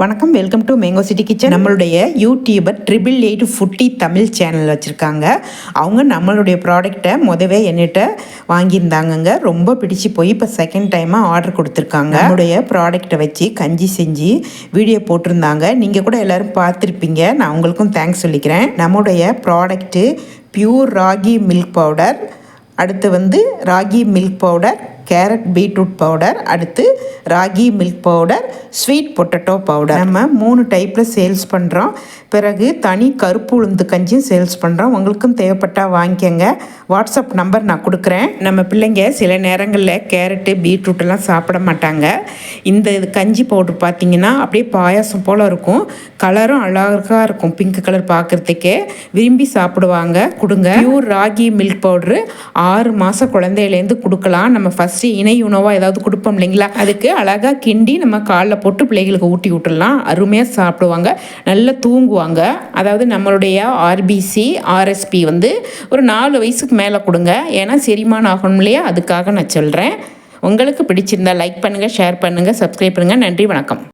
வணக்கம் welcome to mango city kitchen நம்மளுடைய YouTuber triple eight foodie Tamil channel வச்சுருக்காங்க. அவங்க நம்மளுடைய ப்ராடக்டை முதவே என்கிட்ட வாங்கியிருந்தாங்கங்க. ரொம்ப பிடிச்சு போய் இப்போ செகண்ட் டைமாக ஆர்டர் கொடுத்துருக்காங்க. நம்மளுடைய ப்ராடக்டை வச்சு கஞ்சி செஞ்சு வீடியோ போட்டிருந்தாங்க. நீங்கள் கூட எல்லோரும் பார்த்துருப்பீங்க. நான் உங்களுக்கும் தேங்க்ஸ் சொல்லிக்கிறேன். நம்முடைய product pure ragi milk powder அடுத்து வந்து ragi milk powder carrot beetroot powder அடுத்து ragi milk powder sweet potato powder. நம்ம மூணு டைப்பில் சேல்ஸ் பண்ணுறோம் பிறகு தனி கருப்பு உளுந்து கஞ்சியும் சேல்ஸ் பண்ணுறோம் உங்களுக்கும் தேவைப்பட்டால் வாங்கிக்கோங்க. வாட்ஸ்அப் நம்பர் நான் கொடுக்குறேன். நம்ம பிள்ளைங்க சில நேரங்களில் கேரட்டு பீட்ரூட்டெல்லாம் சாப்பிட மாட்டாங்க. இந்த இது கஞ்சி பவுடர் பார்த்திங்கன்னா அப்படியே பாயாசம் போல் இருக்கும். கலரும் அழகாக இருக்கும். பிங்க் கலர் பார்க்குறதுக்கே விரும்பி சாப்பிடுவாங்க. கொடுங்க. பியூர் ராகி மில்க் பவுட்ரு ஆறு மாதம் குழந்தையிலேருந்து கொடுக்கலாம். நம்ம ஃபஸ்ட்டு இணை உணவாக ஏதாவது கொடுப்போம் இல்லைங்களா? அதுக்கு அழகாக கிண்டி நம்ம காலில் போட்டு பிள்ளைகளுக்கு ஊட்டி விட்டுடலாம் அருமையாக சாப்பிடுவாங்க. நல்லா தூங்குவாங்க. அதாவது நம்மளுடைய ஆர்பிசி ஆர்எஸ்பி வந்து ஒரு நாலு வயசுக்கு மேலே கொடுங்க. ஏன்னா செரிமானம் ஆகணும் இல்லையா? அதுக்காக நான் சொல்கிறேன் உங்களுக்கு பிடிச்சிருந்தா லைக் பண்ணுங்கள் ஷேர் பண்ணுங்கள் சப்ஸ்கிரைப் பண்ணுங்கள் நன்றி வணக்கம்.